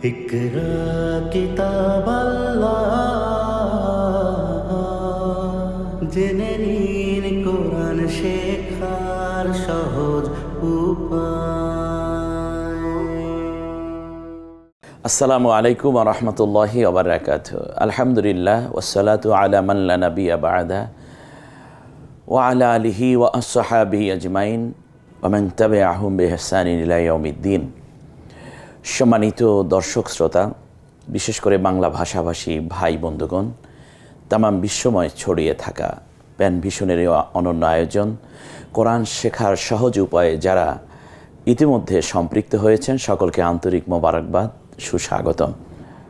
اقرا কিতাব জেনে নিন কোরআন শেখার সহজ উপায় আসসালামু আলাইকুম রহমতুল্লাহি ওবরাকাত আলহামদুলিল্লাহ ওসালাতু আলা মাল্লা নবী আবাদা ও আলা আলিহি ও আসহাবি আজমাইন ওমেন তবে আহম বেহসানিন ইলাইউমিদ্দিন সম্মানিত দর্শক শ্রোতা, বিশেষ করে বাংলা ভাষাভাষী ভাই বন্ধুগণ, তামাম বিশ্বময় ছড়িয়ে থাকা প্যান ভীষণের অনন্য আয়োজন কোরআন শেখার সহজ উপায়ে যারা ইতিমধ্যে সম্পৃক্ত হয়েছেন, সকলকে আন্তরিক মোবারকবাদ, সুস্বাগতম।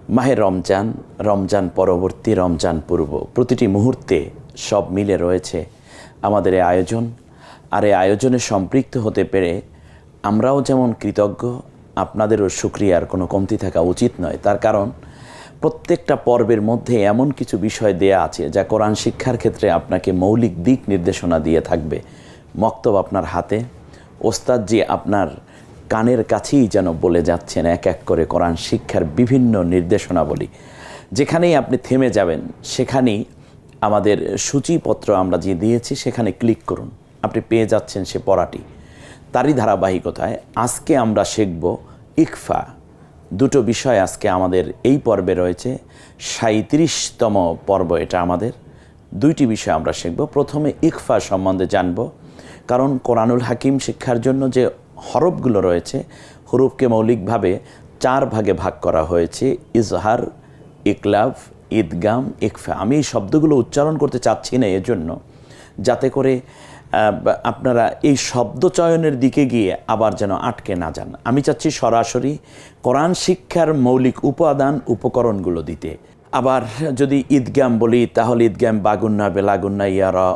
মাহের রমজান রমজান পরবর্তী, রমজান পূর্ব, প্রতিটি মুহূর্তে সব মিলে রয়েছে আমাদের এই আয়োজন। আর এই আয়োজনে সম্পৃক্ত হতে পেরে আমরাও যেমন কৃতজ্ঞ আপনাদেরও সুক্রিয়ার কোনো কমতি থাকা উচিত নয়। তার কারণ, প্রত্যেকটা পর্বের মধ্যে এমন কিছু বিষয় দেয়া আছে যা কোরআন শিক্ষার ক্ষেত্রে আপনাকে মৌলিক দিক নির্দেশনা দিয়ে থাকবে। মক্তব আপনার হাতে, ওস্তাদ যে আপনার কানের কাছেই যেন বলে যাচ্ছেন এক এক করে কোরআন শিক্ষার বিভিন্ন নির্দেশনাবলী। যেখানেই আপনি থেমে যাবেন, সেখানেই আমাদের সূচিপত্র আমরা যে দিয়েছি, সেখানে ক্লিক করুন। আপনি পেয়ে যাচ্ছেন সে পড়াটি। তারই ধারাবাহিকতায় আজকে আমরা শিখব ইকফা। দুটো বিষয় আজকে আমাদের এই পর্বে রয়েছে। সাঁত্রিশতম পর্ব এটা আমাদের। দুইটি বিষয় আমরা শিখব। প্রথমে ইকফা সম্বন্ধে জানব। কারণ কোরআনুল হাকিম শিক্ষার জন্য যে হরফগুলো রয়েছে, হরফকে মৌলিকভাবে চার ভাগে ভাগ করা হয়েছে। ইজহার ইকলাভ ঈদগাম, ইকফা। আমি এই শব্দগুলো উচ্চারণ করতে চাচ্ছি না এজন্য। যাতে করে আপনারা এই শব্দ চয়নের দিকে গিয়ে আবার যেন আটকে না যান। আমি চাচ্ছি সরাসরি কোরআন শিক্ষার মৌলিক উপাদান উপকরণগুলো দিতে। আবার যদি ঈদগাম বলি, তাহলে ঈদগাম বাগুন্না, বেলাগুন্না, ইয়ারা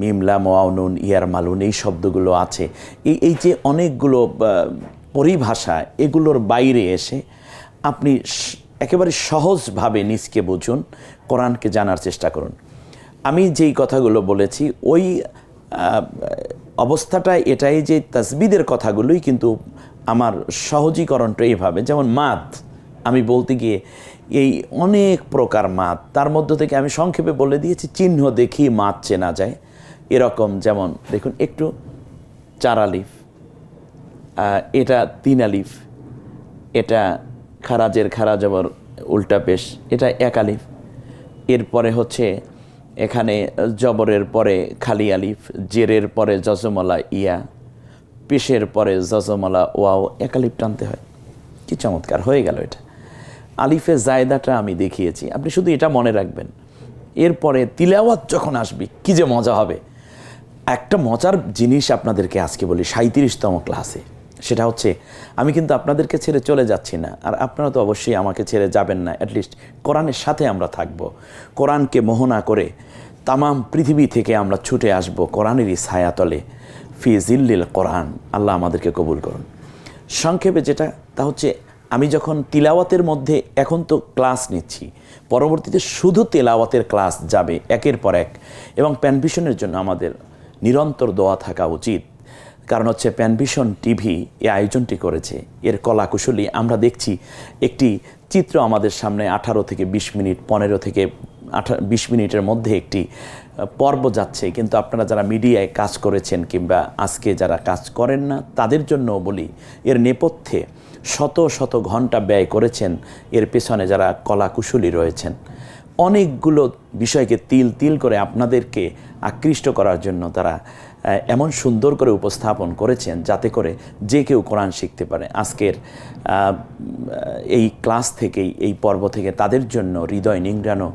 মিমলা মোয়াউনুন ইয়ার, মালুন, এই শব্দগুলো আছে। এই এই যে অনেকগুলো পরিভাষা, এগুলোর বাইরে এসে আপনি একেবারে সহজভাবে নিজকে বুঝুন, কোরআনকে জানার চেষ্টা করুন। আমি যেই কথাগুলো বলেছি, ওই অবস্থাটা এটাই যে তাসবিদের কথাগুলোই কিন্তু আমার সহজীকরণটা এইভাবে যেমন মাত আমি বলতে গিয়ে এই অনেক প্রকার মাত তার মধ্য থেকে আমি সংক্ষেপে বলে দিয়েছি, চিহ্ন দেখি মাত চেনা যায়। এরকম যেমন, দেখুন একটু, চার আলিফ এটা তিন আলিফ, এটা খারাজের খারা আবার উল্টা পেশ, এটা এক আলিফ। এরপরে হচ্ছে এখানে জবরের পরে খালি আলিফ, জেরের পরে জজমলা ইয়া পেশের পরে জজমলা ওয়াও, এক আলিফ টানতে হয়। কি চমৎকার, হয়ে গেল এটা। আলিফে জায়দাটা আমি দেখিয়েছি। আপনি শুধু এটা মনে রাখবেন। এরপরে তিলাওয়াত যখন আসবে, কি যে মজা হবে। একটা মজার জিনিস আপনাদেরকে আজকে বলি সাঁত্রিশতম ক্লাসে। সেটা হচ্ছে, আমি কিন্তু আপনাদেরকে ছেড়ে চলে যাচ্ছি না, আর আপনারা তো অবশ্যই আমাকে ছেড়ে যাবেন না। অ্যাটলিস্ট কোরআনের সাথে আমরা থাকব। কোরআনকে মোহনা করে তামাম পৃথিবী থেকে আমরা ছুটে আসব কোরআনেরই ছায়াতলে, ফি জিল্লিল কোরআন। আল্লাহ আমাদেরকে কবুল করুন। সংক্ষেপে যেটা, তা হচ্ছে আমি যখন তিলাওয়াতের মধ্যে এখন তো ক্লাস নিচ্ছি, পরবর্তীতে শুধু তেলাওয়াতের ক্লাস যাবে একের পর এক, এবং প্যানভিশনের জন্য আমাদের নিরন্তর দোয়া থাকা উচিত। কারণ হচ্ছে প্যানভিশন টিভি এই আয়োজনটি করেছে। এর কলাকুশলী আমরা দেখছি, একটি চিত্র আমাদের সামনে আঠারো থেকে বিশ মিনিট, পনেরো থেকে আঠা, বিশ মিনিটের মধ্যে একটি পর্ব যাচ্ছে। কিন্তু আপনারা যারা মিডিয়ায় কাজ করেছেন কিংবা আজকে যারা কাজ করেন না, তাদের জন্য বলি, এর নেপথ্যে শত শত ঘণ্টা ব্যয় করেছেন, এর পেছনে যারা কলাকুশলী রয়েছেন। অনেকগুলো বিষয়কে তিল তিল করে আপনাদেরকে আকৃষ্ট করার জন্য তারা এমন সুন্দর করে উপস্থাপন করেছেন যাতে করে যে কেউ কোরআন শিখতে পারে। আজকের এই ক্লাস থেকেই, এই পর্ব থেকে তাদের জন্য হৃদয় নিংড়ানো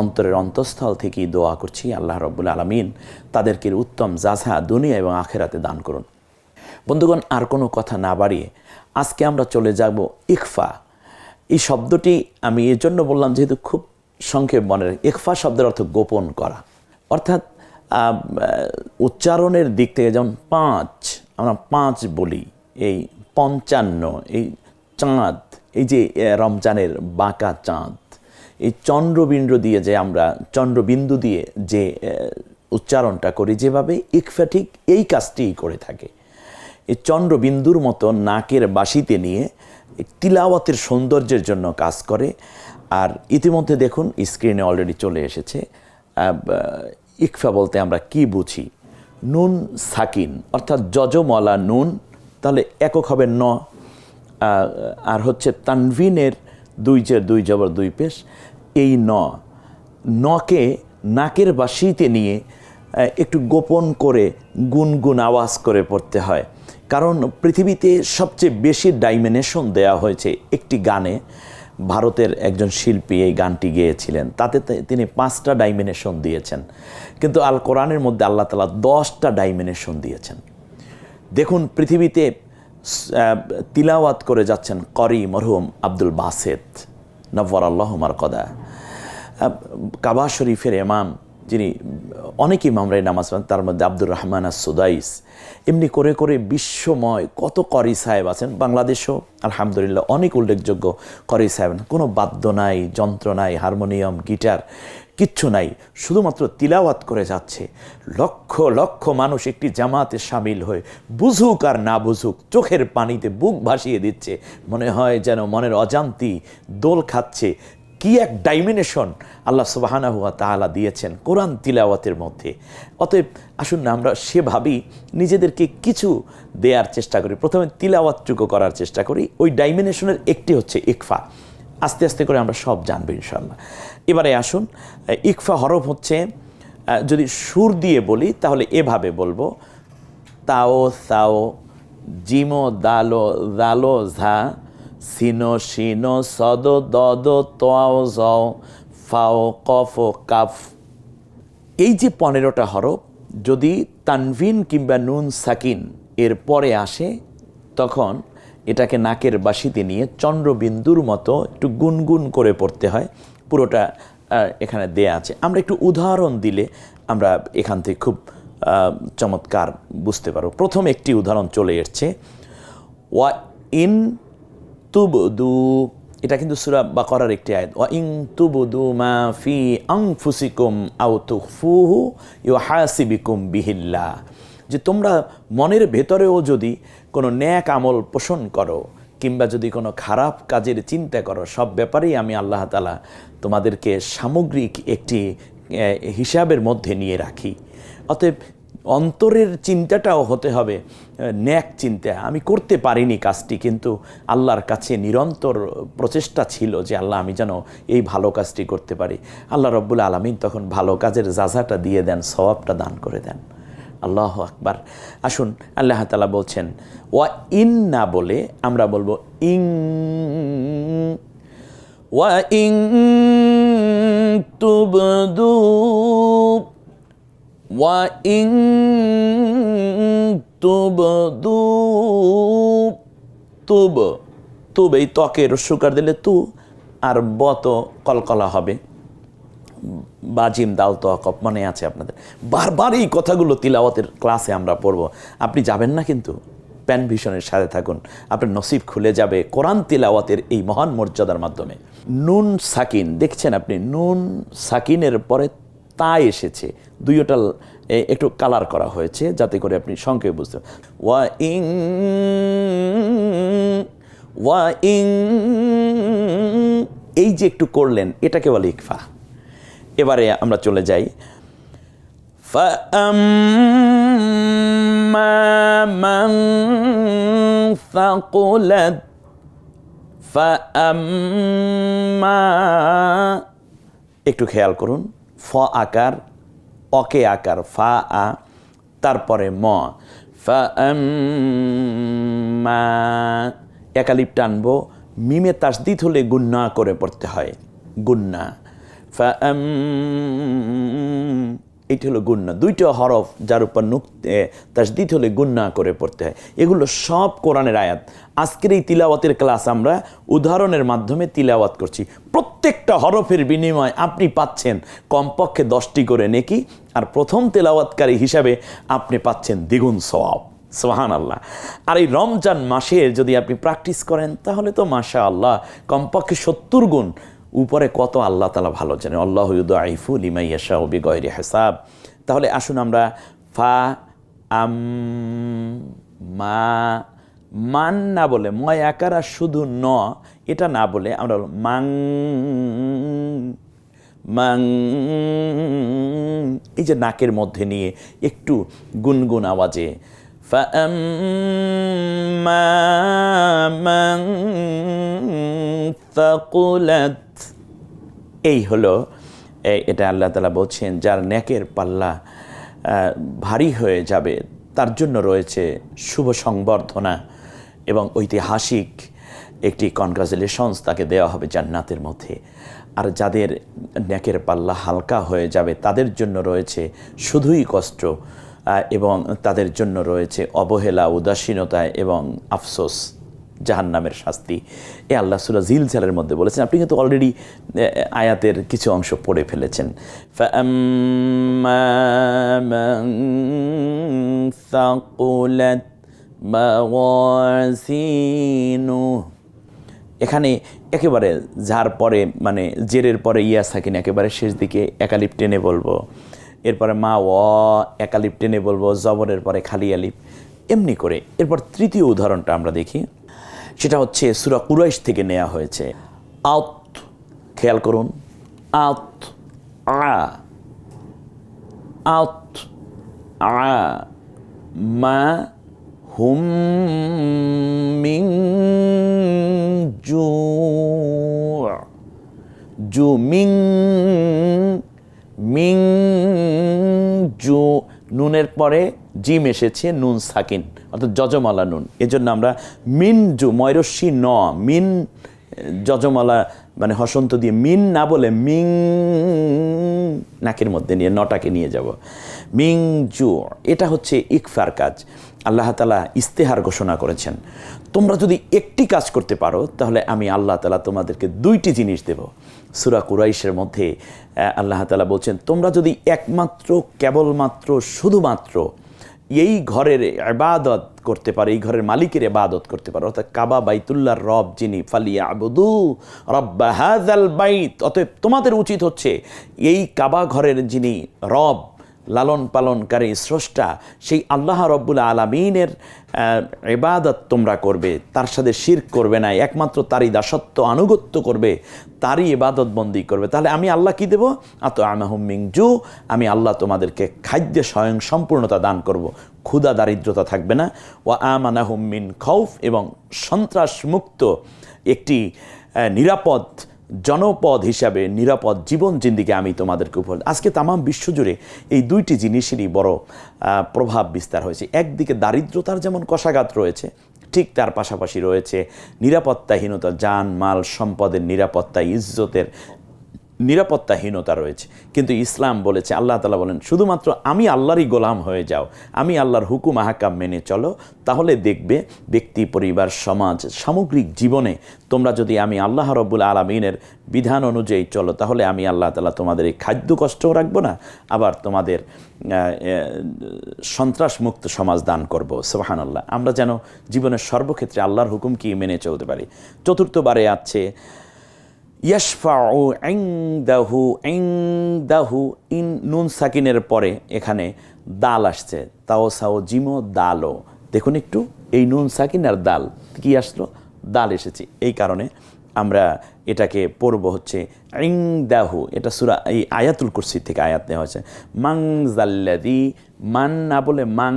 অন্তরের অন্তঃস্থল থেকেই দোয়া করছি, আল্লাহ রব্বুল আলমিন তাদেরকে উত্তম জাজা দুনিয়া এবং আখেরাতে দান করুন। বন্ধুগণ, আর কোনো কথা না বাড়িয়ে আজকে আমরা চলে যাব ইকফা এই শব্দটি আমি এর জন্য বললাম যেহেতু খুব সংক্ষেপ মনে রাখি ইকফা শব্দের অর্থ গোপন করা। অর্থাৎ উচ্চারণের দিক থেকে যেমন পাঁচ, আমরা পাঁচ বলি, এই পঞ্চান্ন, এই চাঁদ, এই যে রমজানের বাঁকা চাঁদ। এই চন্দ্রবিন্দু দিয়ে যে আমরা চন্দ্রবিন্দু দিয়ে যে উচ্চারণটা করি যেভাবে ইকফা ঠিক এই কাজটিই করে থাকে। এই চন্দ্রবিন্দুর মতো নাকের বাসিতে নিয়ে তিলাওয়াতের সৌন্দর্যের জন্য কাজ করে। আর ইতিমধ্যে দেখুন, স্ক্রিনে অলরেডি চলে এসেছে ইকফা বলতে আমরা কি বুঝি? নুন সাকিন, অর্থাৎ যজমলা নুন, তাহলে একক হবে ন আর হচ্ছে তানভিনের দুই জের দুই জবর, দুই পেশ, এই ন। নকে, নাকের বাসিতে নিয়ে একটু গোপন করে, গুনগুন আওয়াজ করে পড়তে হয়। কারণ পৃথিবীতে সবচেয়ে বেশি ডাইমেনেশন দেয়া হয়েছে একটি গানে। ভারতের একজন শিল্পী এই গানটি গেয়েছিলেন। তাতে তিনি পাঁচটা ডাইমেনেশন দিয়েছেন। কিন্তু আল কোরআনের মধ্যে আল্লাহ তালা দশটা ডাইমেনেশন দিয়েছেন। দেখুন, পৃথিবীতে তিলাওয়াত করে যাচ্ছেন করি মরহুম আব্দুল বাসেত নব্বর আল্লাহমার কদা কাবা শরীফের এমাম যিনি অনেক ইমামরাই নামাজ পড়েন, তার মধ্যে আব্দুর রহমান আর সুদাইস এমনি করে করে বিশ্বময় কত করি সাহেব আছেন বাংলাদেশও। আলহামদুলিল্লাহ অনেক উল্লেখযোগ্য করি সাহেব কোনো বাদ্য নাই, যন্ত্র নাই, হারমোনিয়াম, গিটার কিচ্ছু নাই, শুধুমাত্র তিলাওয়াত করে যাচ্ছে। লক্ষ লক্ষ মানুষ একটি জামাতে সামিল হয়ে বুঝুক আর না বুঝুক, চোখের পানিতে বুক ভাসিয়ে দিচ্ছে। মনে হয় যেন মনের অজান্তি দোল খাচ্ছে। কি এক ডাইমেনশন আল্লাহ সুবাহানা হুয়া তাআলা দিয়েছেন কোরআন তিলাওয়াতের মধ্যে। অতএব আসুন না, আমরা সেভাবেই নিজেদেরকে কিছু দেওয়ার চেষ্টা করি। প্রথমে তিলাওয়াতটুকু করার চেষ্টা করি। ওই ডাইমেনশনের একটি হচ্ছে ইকফা। আস্তে আস্তে করে আমরা সব জানব ইনশাল্লাহ এবারে আসুন ইকফা হরফ হচ্ছে যদি সুর দিয়ে বলি, তাহলে এভাবে বলব, তাও, সাও, জিমো, দালো দালো, ঝা, সিনো, শিনো, সদ, দদ, তোয়াও জও ফাও, কফ, কাফ। এই যে পনেরোটা হরফ, যদি তানভিন কিংবা নুন সাকিন এর পরে আসে, তখন এটাকে নাকের বাসিতে নিয়ে চন্দ্রবিন্দুর মতো একটু গুনগুন করে পড়তে হয়। পুরোটা এখানে দেয়া আছে। আমরা একটু উদাহরণ দিলে আমরা এখান থেকে খুব চমৎকার বুঝতে পারব। প্রথম একটি উদাহরণ চলে এসছে। ওয়া ইন তুবদু, এটা কিন্তু সুরা বা করার একটি আয়াত। ওয়া ইন তুবদু মা ফি আনফুসিকুম আও তুখফুহু ইউহাসিবিকুম বিহিল্লা যে তোমরা মনের ভেতরেও যদি কোনো ন্যাক আমল পোষণ করো কিংবা যদি কোনো খারাপ কাজের চিন্তা করো, সব ব্যাপারেই আমি আল্লাহ তালা তোমাদেরকে সামগ্রিক একটি হিসাবের মধ্যে নিয়ে রাখি। অতএব অন্তরের চিন্তাটাও হতে হবে ন্যাক চিন্তা। আমি করতে পারিনি কাজটি, কিন্তু আল্লাহর কাছে নিরন্তর প্রচেষ্টা ছিল যে, আল্লাহ আমি যেন এই ভালো কাজটি করতে পারি। আল্লাহ রব্বুল আলমিন তখন ভালো কাজের যাজাটা দিয়ে দেন, সওয়াবটা দান করে দেন। আল্লাহ আকবার। আসুন, আল্লাহ তালা বলছেন, ওয়া ইন না বলে আমরা বলব, ইং ওয়া ইং তুবদু ওয়া ইং তুবদু তুব তুব এই ত্বকের সুকার দিলে তু আর বত কলকলা হবে। বাজিম দাল তো কপ মনে আছে আপনাদের। বারবার এই কথাগুলো তিলাওয়াতের ক্লাসে আমরা পড়ব। আপনি যাবেন না কিন্তু? প্যান ভিশনের সাথে থাকুন। আপনার নসিব খুলে যাবে কোরআন তিলাওয়াতের এই মহান মর্যাদার মাধ্যমে। নুন সাকিন, দেখছেন আপনি? নুন সাকিনের পরে তা এসেছে। দুইটা একটু কালার করা হয়েছে যাতে করে আপনি সংক্ষেপে বুঝতে। ওয়া ইং ওয়া ইং, এই যে একটু করলেন, এটাকে বলে ইকফা। এবারে আমরা চলে যাই فأما من ثقلت فأما একটু খেয়াল করুন ফ আকার অকে আকার ফা আ তারপরে ম ফা একালিপ টানবো মিমে তাসদিদ হলে গুন্না করে পড়তে হয় গুন্না ফা এইটি হলো গুন্না। দুইটা হরফ যার উপর তাসদিদ হলে গুন্না করে পড়তে হয়। এগুলো সব কোরআনের আয়াত। আজকের এই তিলাওয়াতের ক্লাস আমরা উদাহরণের মাধ্যমে তিলাওয়াত করছি। প্রত্যেকটা হরফের বিনিময় আপনি পাচ্ছেন কমপক্ষে দশটি করে নেকি, আর প্রথম তেলাওয়াতকারী হিসাবে আপনি পাচ্ছেন দ্বিগুণ সওয়াব। সোহান আল্লাহ আর এই রমজান মাসে যদি আপনি প্র্যাকটিস করেন, তাহলে তো মাশা আল্লাহ কমপক্ষে সত্তর গুণ উপরে কত আল্লাহ তালা ভালো জানে আল্লাহ আইফুল ইমাইয়াশা ওবি গয়রি হেসাব তাহলে আসুন আমরা ফা আম মা মান না বলে ময় আকারা শুধু ন এটা না বলে আমরা বলবো মাং মাং এই যে নাকের মধ্যে নিয়ে একটু গুনগুন আওয়াজে فأما من ثقلت এই হলো এটা আল্লাহ তালা বলছেন, যার নেকের পাল্লা ভারী হয়ে যাবে, তার জন্য রয়েছে শুভ সংবর্ধনা এবং ঐতিহাসিক একটি কনগ্রাচুলেশনস তাকে দেওয়া হবে জান্নাতের মধ্যে। আর যাদের নেকের পাল্লা হালকা হয়ে যাবে, তাদের জন্য রয়েছে শুধুই কষ্ট এবং তাদের জন্য রয়েছে অবহেলা, উদাসীনতা এবং আফসোস। জাহান্নামের শাস্তি। এ আল্লাহ সুরা জিলজালের মধ্যে বলেছেন, আপনি কিন্তু অলরেডি আয়াতের কিছু অংশ পড়ে ফেলেছেন। এখানে একেবারে যার পরে মানে জেরের পরে ইয়া থাকেন একেবারে শেষ দিকে একালিপ টেনে বলব। এরপরে মা ও, একালিপ টেনে বলব, জবরের পরে খালি আলিপ। এমনি করে। এরপর তৃতীয় উদাহরণটা আমরা দেখি। সেটা হচ্ছে সুরা কুরাইশ থেকে নেওয়া হয়েছে। আউত খেয়াল করুন আউত আ আউত আ, মা হুম মিং জু জু মিং মিং জু, নুনের পরে জিম এসেছে নুন সাকিন, অর্থাৎ যজমালা নুন। এজন্য আমরা মিন জু ময়রস্যি ন, মিন, যজমালা মানে হসন্ত দিয়ে মিন না বলে মিং নাকের মধ্যে নিয়ে, নটাকে নিয়ে যাব। মিং জু এটা হচ্ছে ইকফার কাজ। আল্লাহ তালা ইস্তেহার ঘোষণা করেছেন, তোমরা যদি একটি কাজ করতে পারো, তাহলে আমি আল্লাহ তালা তোমাদেরকে দুইটি জিনিস দেব। সুরা কুরাইশের মধ্যে আল্লাহ তালা বলছেন, তোমরা যদি একমাত্র, কেবলমাত্র, শুধুমাত্র এই ঘরের আবাদত করতে পারে, এই ঘরের মালিকের আবাদত করতে পারে। অর্থাৎ কাবা বাইতুল্লাহ রব যিনি ফালিয়া আবুদু রব্বা হাজাল বাইত। অতএব তোমাদের উচিত হচ্ছে এই কাবা ঘরের যিনি রব লালন পালনকারী স্রষ্টা, সেই আল্লাহ রব্বুল আলমিনের ইবাদত তোমরা করবে। তার সাথে শির করবে না, একমাত্র তারই দাসত্ব আনুগত্য করবে, তারই ইবাদত বন্দি করবে। তাহলে আমি আল্লাহ কি দেব? আত আমাহুমিং জু আমি আল্লাহ তোমাদেরকে খাদ্যে স্বয়ং সম্পূর্ণতা দান করব। ক্ষুধা, দারিদ্রতা থাকবে না। ও আমানাহুম মিন খৌফ এবং সন্ত্রাসমুক্ত একটি নিরাপদ জনপদ হিসাবে নিরাপদ জীবন জিন্দিকে আমি তোমাদেরকে উপহার আজকে তামাম বিশ্বজুড়ে এই দুইটি জিনিসেরই বড় প্রভাব বিস্তার হয়েছে। একদিকে দারিদ্রতার যেমন কষাঘাত রয়েছে, ঠিক তার পাশাপাশি রয়েছে নিরাপত্তাহীনতা যান মাল সম্পদের নিরাপত্তা, ইজ্জতের নিরাপত্তাহীনতা রয়েছে। কিন্তু ইসলাম বলেছে, আল্লাহ তালা বলেন, শুধুমাত্র আমি আল্লাহরই গোলাম হয়ে যাও, আমি আল্লাহর হুকুম, আহাকাম মেনে চলো। তাহলে দেখবে ব্যক্তি, পরিবার, সমাজ, সামগ্রিক জীবনে তোমরা যদি আমি আল্লাহ রব্বুল আলমিনের বিধান অনুযায়ী চলো, তাহলে আমি আল্লাহ তালা তোমাদের এই খাদ্য কষ্টও রাখব না, আবার তোমাদের সন্ত্রাসমুক্ত সমাজ দান করব। সোহান আল্লাহ আমরা যেন জীবনের সর্বক্ষেত্রে আল্লাহর হুকুম কি মেনে চলতে পারি? চতুর্থবারে আছে ইয়াশফাউ ইনদাহু ইনদাহু ইন নুন সাকিনের পরে এখানে দাল আসছে। তাও সাও জিমো দালও। দেখুন একটু, এই নুন সাকিন আর দাল, কি আসলো? দাল এসেছে। এই কারণে আমরা এটাকে পড়ব হচ্ছে ইংদাহু এটা সুরা, এই আয়াতুল কুরসি থেকে আয়াত নেওয়া হয়েছে। মাং জাল্লাদি মান না বলে মাং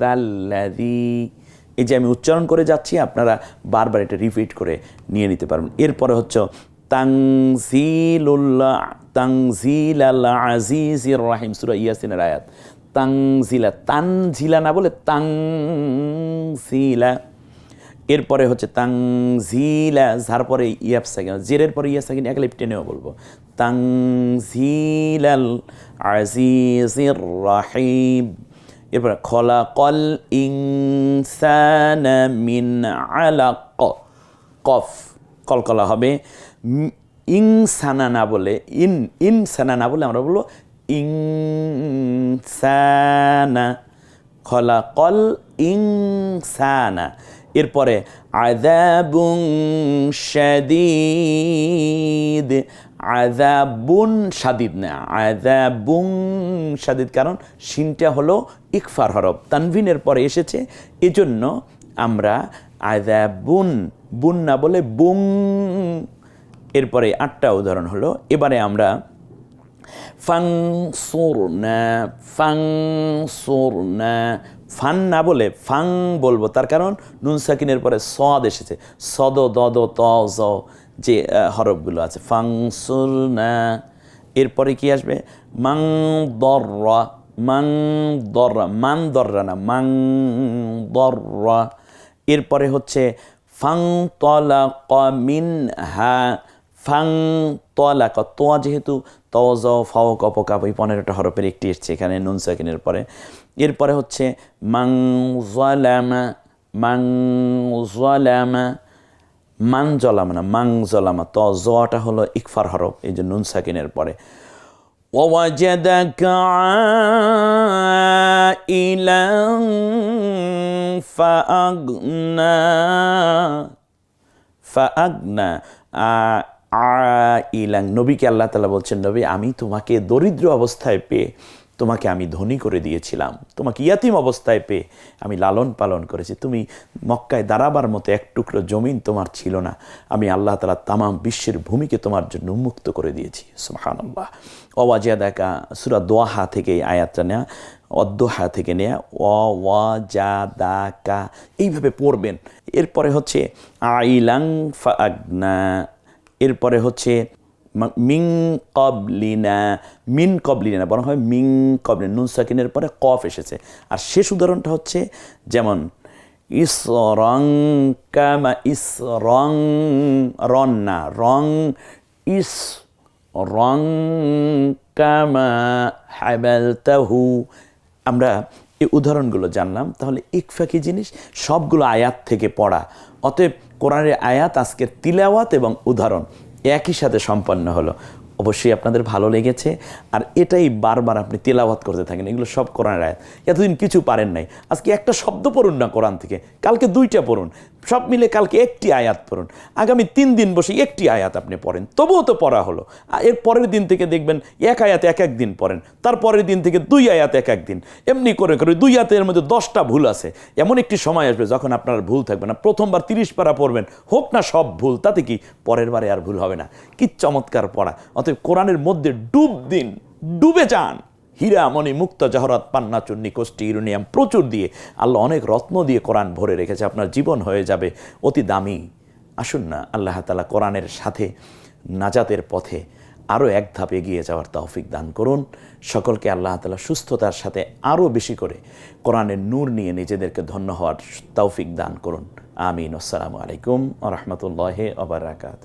জাল্লাদি এই যে আমি উচ্চারণ করে যাচ্ছি, আপনারা বারবার এটা রিপিট করে নিয়ে নিতে পারবেন। এরপরে হচ্ছে তাংজিলুল্লাহ তাংজিল আল্লাহ আজিজির রাহিম, সুরা ইয়াসিনের আয়াত। তাংজিলা তানজিলা না বলে তাংজিলা এরপরে হচ্ছে তাংজিলা যার পরে ইয়াব সাকিন, জেরের পরে ইয়া সাকিন, এক লিপ টেনেও বলব। তাংজিলাল আজিজির রাহিম। এরপরে খলা কল ইনসানা মিন আলাক, কফ, কলকলা হবে। উম, ইনসানা না বলে ইন ইনসানা না বলে আমরা বলব ইনসানা খলা কল ইনসানা এরপরে আদাবুং শাদিদ। আদাবুন সাদিদ না আদাবুং শাদিদ কারণ সিনটা হলো ইকফার হরফ তানভিনের পরে এসেছে। এজন্য আমরা আদাবুন বুন না বলে বুং এরপরে আটটা উদাহরণ হলো, এবারে আমরা ফাংসুরনা ফাংসুরনা, ফান না বলে ফাং বলব, তার কারণ নুন সাকিনের পরে সদ এসেছে। সদ দদ ত, জ, যে হরফগুলো আছে। ফাংসুরনা, এরপরে কি আসবে? মাং দর্রা মাং দর্রা মান দর্রা না মাং দর্রা এরপরে হচ্ছে ফাং তলা মিন হা ফাং তলাক তোয়া যেহেতু তজ ফাও কপ কাপ এই পনেরোটা হরফের একটি এসছে এখানে নুন সাকিনের পরে এরপরে হচ্ছে মাং জালামা মাং জালামা মান জলামা না মাং জলামা ত জটা হলো ইকফার হরফ এই যে নুন সাকিনের পরে ووجدك عائلا فأغنى ফাগনা ইলাং নবীকে আল্লাহ তালা বলছেন, নবী, আমি তোমাকে দরিদ্র অবস্থায় পেয়ে, তোমাকে আমি ধনী করে দিয়েছিলাম। তোমাকে ইয়াতিম অবস্থায় পেয়ে আমি লালন পালন করেছি। তুমি মক্কায় দাঁড়াবার মতো এক টুকরো জমিন তোমার ছিল না। আমি আল্লাহ তালা তামাম বিশ্বের ভূমিকে তোমার জন্য উন্মুক্ত করে দিয়েছি। সুবহানাল্লাহ। অওয়াজিয়া দেখা সুরা দোয়াহা থেকে এই আয়াতটা নেওয়া অদ্দোহা থেকে নেয়া অ ওয়া যা দা কা এইভাবে পড়বেন। এরপরে হচ্ছে, আইলাং ফাগনা এরপরে হচ্ছে মিং কবলিনা, মিন কবলিনা, বরং হয় মিং কবলিনা, নুন সাকিনের পরে কফ এসেছে। আর শেষ উদাহরণটা হচ্ছে যেমন, ইসরং কামা ইস রং রং না রং ইস রং কামা হাবালতাহু আমরা এই উদাহরণগুলো জানলাম, তাহলে ইকফা কি জিনিস? সবগুলো আয়াত থেকে পড়া। অতএব কোরআনের আয়াত, আজকের তিলাওয়াত এবং উদাহরণ একই সাথে সম্পন্ন হলো। অবশ্যই আপনাদের ভালো লেগেছে, আর এটাই বারবার আপনি তেলাওয়াত করতে থাকেন। এগুলো সব কোরআনের আয়াত। এতদিন কিছু পারেন নাই। আজকে একটা শব্দ পড়ুন না কোরআন থেকে। কালকে দুইটা পড়ুন। সব মিলে কালকে একটি আয়াত পড়ুন। আগামী তিন দিন বসে একটি আয়াত আপনি পড়েন। তবুও তো পড়া হলো। এর পরের দিন থেকে দেখবেন এক আয়াত এক এক দিন পড়েন। তারপরের দিন থেকে দুই আয়াত এক এক দিন। এমনি করে করে দুই আয়াতের মধ্যে দশটা ভুল আছে। এমন একটি সময় আসবে যখন আপনার ভুল থাকবে না। প্রথমবার তিরিশ পারা পড়বেন। হোক না সব ভুল, তাতে কি পরের বারে আর ভুল হবে না। কি চমৎকার পড়া। অতএব কোরআনের মধ্যে ডুব দিন। ডুবে যান। হীরা মণি মুক্ত জহরত পান্না চুন্নি কোষ্টি ইউরেনিয়াম প্রচুর দিয়ে আল্লাহ অনেক রত্ন দিয়ে কোরআন ভরে রেখেছে। আপনার জীবন হয়ে যাবে অতি দামি। আসুন না, আল্লাহ তালা কোরআনের সাথে নাজাতের পথে আরও এক ধাপ এগিয়ে যাওয়ার তৌফিক দান করুন। সকলকে আল্লাহ তালা সুস্থতার সাথে আরও বেশি করে কোরআনের নূর নিয়ে নিজেদেরকে ধন্য হওয়ার তৌফিক দান করুন। আমিন। আসসালামু আলাইকুম রহমতুল্লাহ আবরাকাত